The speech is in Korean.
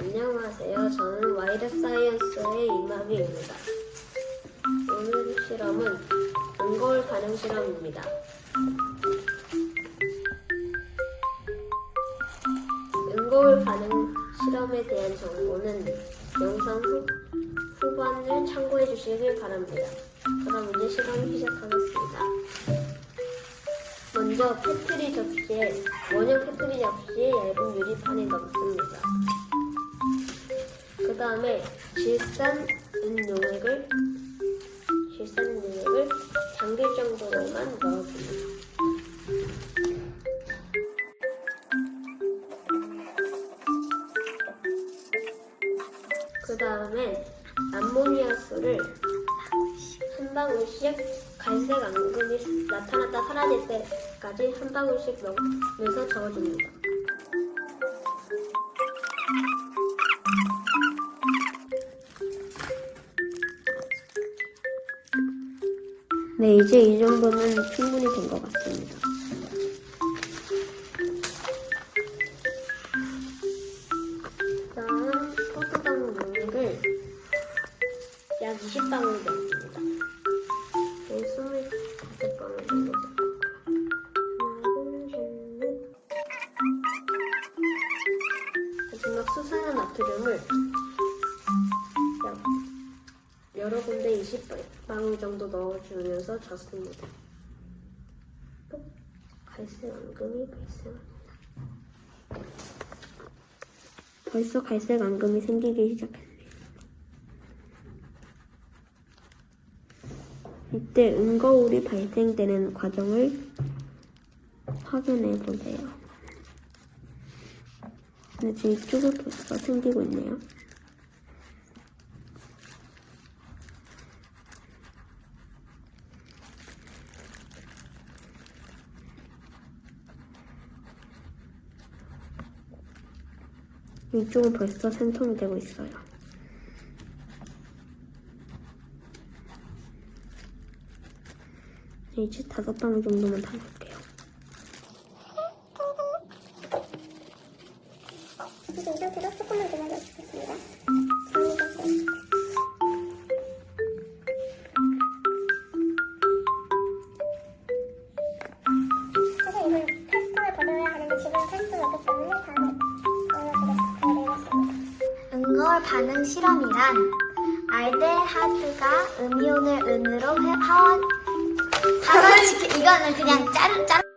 안녕하세요. 저는 와이드 사이언스의 이마기입니다. 오늘 실험은 은거울 반응 실험입니다. 은거울 반응 실험에 대한 정보는 영상 후, 후반을 참고해 주시길 바랍니다. 그럼 이제 실험 시작하겠습니다. 먼저 페트리 접시에 원형 페트리 접시에 얇은 유리판을 넣습니다. 그 다음에 질산 은용액을 질산 은용액을 잠길 정도로만 넣어줍니다. 그 다음엔 암모니아수를 한 방울씩 갈색 앙금이 나타났다 사라질 때까지 한 방울씩 넣으면서 저어줍니다. 네, 이제 이 정도면 충분히 된 것 같습니다. 다음 포도당 용액을 약 20방울 넣습니다. 네, 25방울 정도 넣고 하나, 둘, 셋, 넷. 마지막 수산화 나트륨을 약 여러 군데 20방울 정도 넣어주면서 젓습니다. 또 갈색 앙금이 발생합니다. 벌써 갈색 앙금이 생기기 시작했네요. 이때 은거울이 발생되는 과정을 확인해 보세요. 네, 지금 이쪽에 벌써 생기고 있네요. 이쪽은 벌써 생성이 되고 있어요. 네, 이제 다섯 방울 정도만 담을게요. 이 상태로 조금만 기다려 주겠습니다. 사실 이걸 테스트를 받아야 하는데 지금 테스트가 없기 때문에 다음에 은거울 반응 실험이란 알데하드가 음이온을 은으로 회- 하원 하원시키 이거는 그냥 짤 짤.